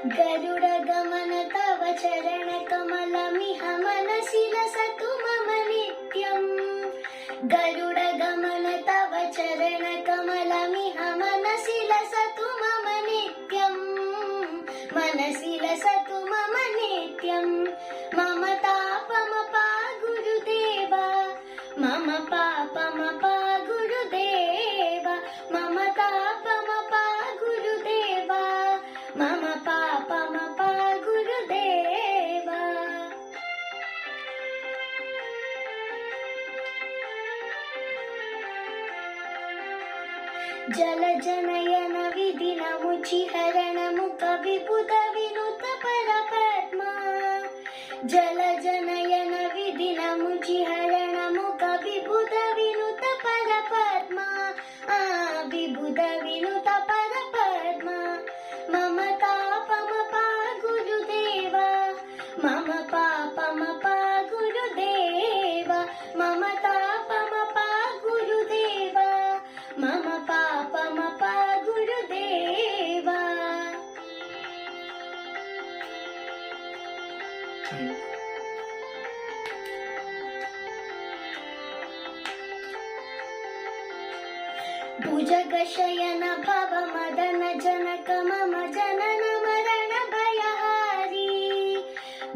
गरुड गमन तव चरण कमलमिह मनसि लसतु मम नित्यम् गरुड गमन तव चरण कमलमिह मनसि लसतु मम नित्यम् मनसि लसतु मम नित्यम् मम तापमपा गुरुदेवा मम पापमपा जलजनयन विधिनमुचिहरण मुख विबुध विनुत परपद्मा। जलजनयन विधिनमुचिहरण मुख विबुध विनुत परपद्मा। आ विबुध विनुत परपद्मा। मम तापमपा गुरुदेवा। मम पापमपा गुरुदेवा भुजगशयन भव मदन जनक मम जनन मरण भयहारी।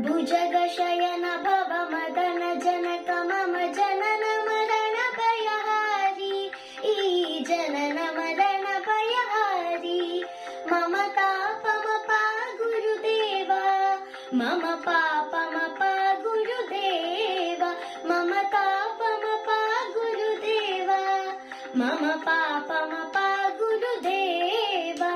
भुजगशयन भव मदन जनक मम जनन मरण भयहारी। ई जनन मरण भयहारी। मम तापमपा गुरुदेवा मम पा मम पापमपा गुरुदेवा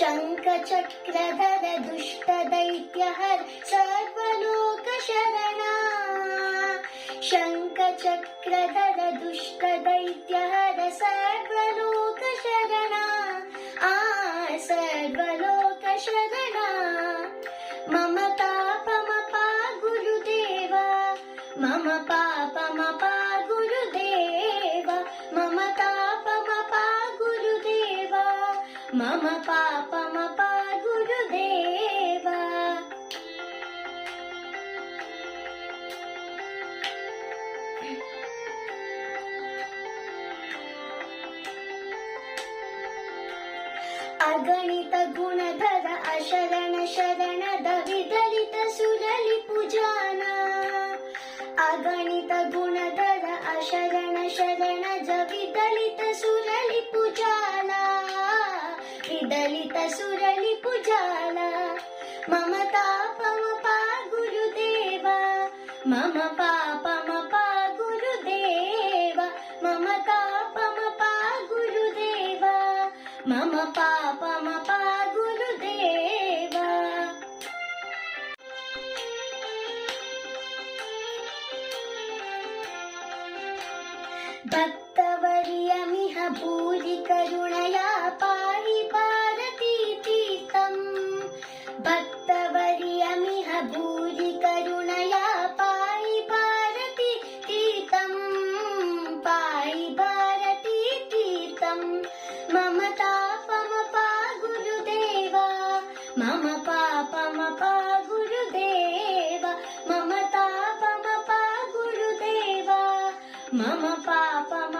शङ्खचक्रधर दुष्टदैत्यहर सर्वलोकशरणा शङ्खचक्रधर दुष्टदैत्यहर सर्व मम पापमपा गुरुदेवा। अगणित गुणधर अशरण शरण दविदलित सुरलि पूजाना। अगणित गुणधर अशरण शरण जविदलित सुरलि पूजाना। विदलित सुरलि पूजाला मम तापमपा गुरुदेवा मम पापमपा गुरुदेवा मम तापमपा गुरुदेवा मम पापमपा गुरुदेवा भक्तवर्यमिह भूरि करुणया मम तापमपा गुरुदेवा मम पापमपा गुरुदेवा मम तापमपा गुरुदेवा मम पापमपा